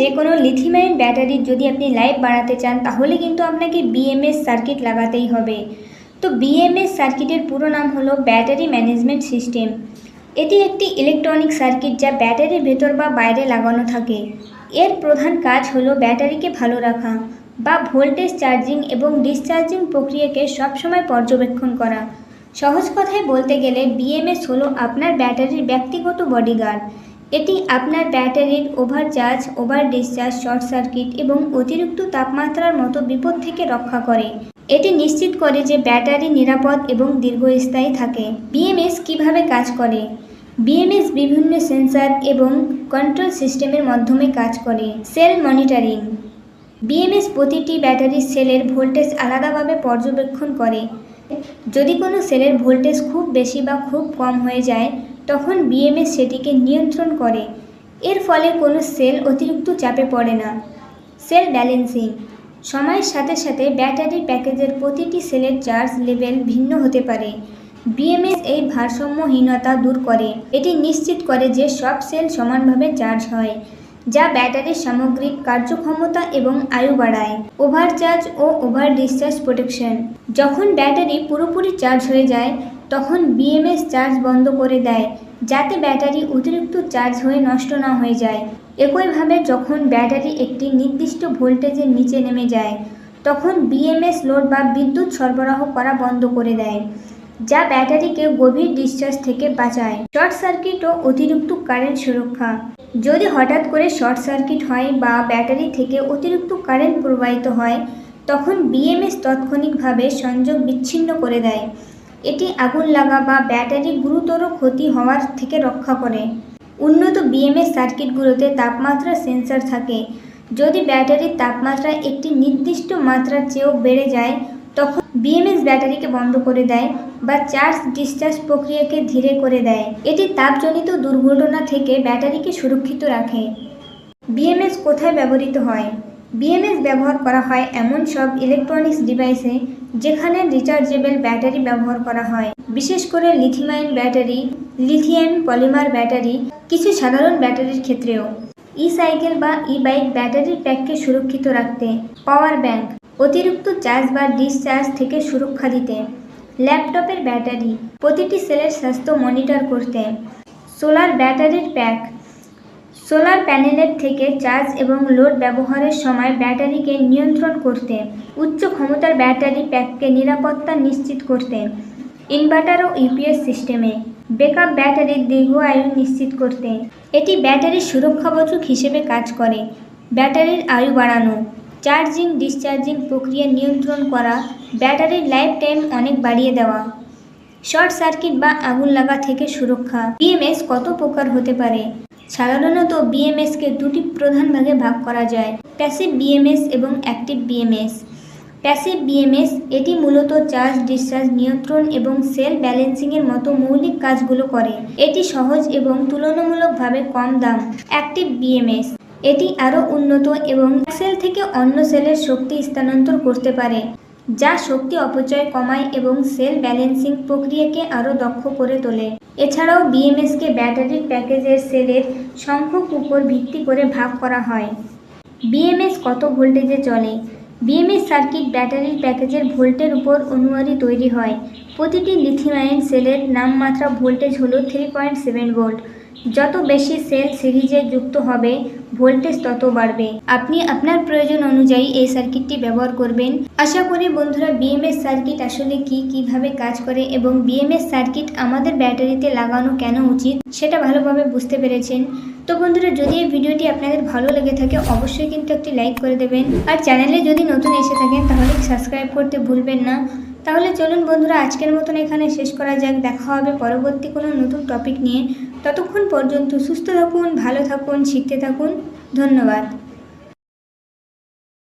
যে কোনো লিথিয়াম ব্যাটারির যদি আপনি লাইফ বাড়াতে চান, তাহলে কিন্তু আপনাকে বিএমএস সার্কিট লাগাতেই হবে। তো বিএমএস সার্কিটের পুরো নাম হলো ব্যাটারি ম্যানেজমেন্ট সিস্টেম। এটি একটি ইলেকট্রনিক সার্কিট যা ব্যাটারির ভেতর বা বাইরে লাগানো থাকে। এর প্রধান কাজ হলো ব্যাটারিকে ভালো রাখা বা ভোল্টেজ চার্জিং এবং ডিসচার্জিং প্রক্রিয়াকে সবসময় পর্যবেক্ষণ করা। সহজ কথায় বলতে গেলে বিএমএস হলো আপনার ব্যাটারির ব্যক্তিগত বডিগার্ড এটি আপনার ব্যাটারির overcharge, over discharge, short circuit এবং অতিরিক্ত তাপমাত্রার মতো বিপদ থেকে রক্ষা করে। এটি নিশ্চিত করে যে ব্যাটারি নিরাপদ এবং দীর্ঘস্থায়ী থাকে। বিএমএস কীভাবে কাজ করে? বিএমএস বিভিন্ন সেন্সর এবং কন্ট্রোল সিস্টেমের মাধ্যমে কাজ করে। Cell monitoring. বিএমএস প্রতিটি ব্যাটারির সেলের ভোল্টেজ আলাদাভাবে পর্যবেক্ষণ করে। যদি কোনো সেলের ভোল্টেজ খুব বেশি বা খুব কম হয়ে যায় তখন বিএমএস সেটিকে নিয়ন্ত্রণ করে। এর ফলে কোনো সেল অতিরিক্ত চাপে পড়ে না। Cell balancing. সময়ের সাথে সাথে ব্যাটারি প্যাকেজের প্রতিটি সেলের চার্জ লেভেল ভিন্ন হতে পারে। বিএমএস এই ভারসাম্যহীনতা দূর করে। এটি নিশ্চিত করে যে সব সেল সমানভাবে চার্জ হয়, যা ব্যাটারির সামগ্রিক কার্যক্ষমতা এবং আয়ু বাড়ায়। ওভারচার্জ ও ওভার ডিসচার্জ প্রোটেকশন। যখন ব্যাটারি পুরোপুরি চার্জ হয়ে যায় তখন বিএমএস চার্জ বন্ধ করে দেয়, যাতে ব্যাটারি অতিরিক্ত চার্জ হয়ে নষ্ট না হয়ে যায়। একইভাবে যখন ব্যাটারি একটি নির্দিষ্ট ভোল্টেজের নিচে নেমে যায়, তখন বিএমএস লোড বা বিদ্যুৎ সরবরাহ করা বন্ধ করে দেয়, যা ব্যাটারিকে গভীর ডিসচার্জ থেকে বাঁচায়। শর্ট সার্কিট ও অতিরিক্ত কারেন্ট সুরক্ষা। যদি হঠাৎ করে শর্ট সার্কিট হয় বা ব্যাটারি থেকে অতিরিক্ত কারেন্ট প্রবাহিত হয়, তখন বিএমএস তাৎক্ষণিকভাবে সংযোগ বিচ্ছিন্ন করে দেয়। এটি আগুন লাগা বা ব্যাটারি গুরুতর ক্ষতি হওয়ার থেকে রক্ষা করে। উন্নত বিএমএস সার্কিটগুলোতে তাপমাত্রা সেন্সর থাকে। যদি ব্যাটারির তাপমাত্রা একটি নির্দিষ্ট মাত্রার চেয়েও বেড়ে যায়, তখন বিএমএস ব্যাটারিকে বন্ধ করে দেয় বা চার্জ ডিসচার্জ প্রক্রিয়াকে ধীরে করে দেয়। এটি তাপজনিত দুর্ঘটনা থেকে ব্যাটারিকে সুরক্ষিত রাখে। বিএমএস কোথায় ব্যবহৃত হয়? বিএমএস ব্যবহার করা হয় এমন সব ইলেকট্রনিক্স ডিভাইসে যেখানে রিচার্জেবল ব্যাটারি ব্যবহার করা হয়। বিশেষ করে lithium ion battery lithium polymer battery কিছু সাধারণ ব্যাটারির ক্ষেত্রেও। ই সাইকেল বা ই বাইক ব্যাটারির প্যাককে সুরক্ষিত রাখতে পাওয়ার ব্যাংক অতিরিক্ত চার্জ বা ডিসচার্জ থেকে সুরক্ষা দিতে ল্যাপটপের ব্যাটারি প্রতিটি সেলের স্বাস্থ্য মনিটর করতে সোলার ব্যাটারির প্যাক সোলার প্যানেলের থেকে চার্জ এবং লোড ব্যবহারের সময় ব্যাটারিকে নিয়ন্ত্রণ করতে, উচ্চ ক্ষমতার ব্যাটারি প্যাককে নিরাপত্তা নিশ্চিত করতে ইনভার্টার ও ইউপিএস সিস্টেমে, ব্যাকআপ ব্যাটারির দীর্ঘ আয়ু নিশ্চিত করতে। এটি ব্যাটারির সুরক্ষাবচক হিসেবে কাজ করে, ব্যাটারির আয়ু বাড়ানো, চার্জিং, ডিসচার্জিং প্রক্রিয়া নিয়ন্ত্রণ করা, ব্যাটারির লাইফ টাইম অনেক বাড়িয়ে দেওয়া, শর্ট সার্কিট বা আগুন লাগা থেকে সুরক্ষা, বিএমএস কত প্রকার হতে পারে? সাধারণত বিএমএসকে দুটি প্রধান ভাগে ভাগ করা যায় প্যাসিভ বিএমএস এবং অ্যাক্টিভ বিএমএস প্যাসিভ বিএমএস এটি মূলত চার্জ ডিসচার্জ নিয়ন্ত্রণ এবং সেল ব্যালেন্সিংয়ের মতো মৌলিক কাজগুলো করে। এটি সহজ এবং তুলনামূলকভাবে কম দাম। অ্যাক্টিভ বিএমএস এটি আরও উন্নত এবং সেল থেকে অন্য সেলের শক্তি স্থানান্তর করতে পারে। যা শক্তি অপচয়, কমায় এবং সেল ব্যালেন্সিং প্রক্রিয়াকে আরও দক্ষ করে তোলে। এছাড়াও বিএমএসকে ব্যাটারির প্যাকেজের সেলের সংখ্যক উপর ভিত্তি করে ভাগ করা হয়। বিএমএস কত ভোল্টেজে চলে? বিএমএস সার্কিট ব্যাটারির প্যাকেজের ভোল্টের উপর অনুয়ারী তৈরি হয়। প্রতিটি লিথিয়াম সেলের নামমাত্রা ভোল্টেজ হলো থ্রি পয়েন্ট সেভেন ভোল্ট যত বেশি সেল সিরিজে যুক্ত হবে, ভোল্টেজ তত বাড়বে। আপনি আপনার প্রয়োজন অনুযায়ী এই সার্কিটটি ব্যবহার করবেন। আশা করি বন্ধুরা বিএমএস সার্কিট আসলে কি, কীভাবে কাজ করে এবং বিএমএস সার্কিট আমাদের ব্যাটারিতে লাগানো কেন উচিত, সেটা ভালোভাবে বুঝতে পেরেছেন। তো বন্ধুরা, যদি এই ভিডিওটি আপনাদের ভালো লেগে থাকে, অবশ্যই কিন্তু একটি লাইক করে দেবেন। আর চ্যানেলে যদি নতুন এসে থাকেন, তাহলে সাবস্ক্রাইব করতে ভুলবেন না। তাহলে চলুন বন্ধুরা, আজকের মতন এখানে শেষ করা যাক। দেখা হবে পরবর্তী কোনো নতুন টপিক নিয়ে। ততক্ষণ পর্যন্ত সুস্থ থাকুন, ভালো থাকুন, শিখতে থাকুন। ধন্যবাদ।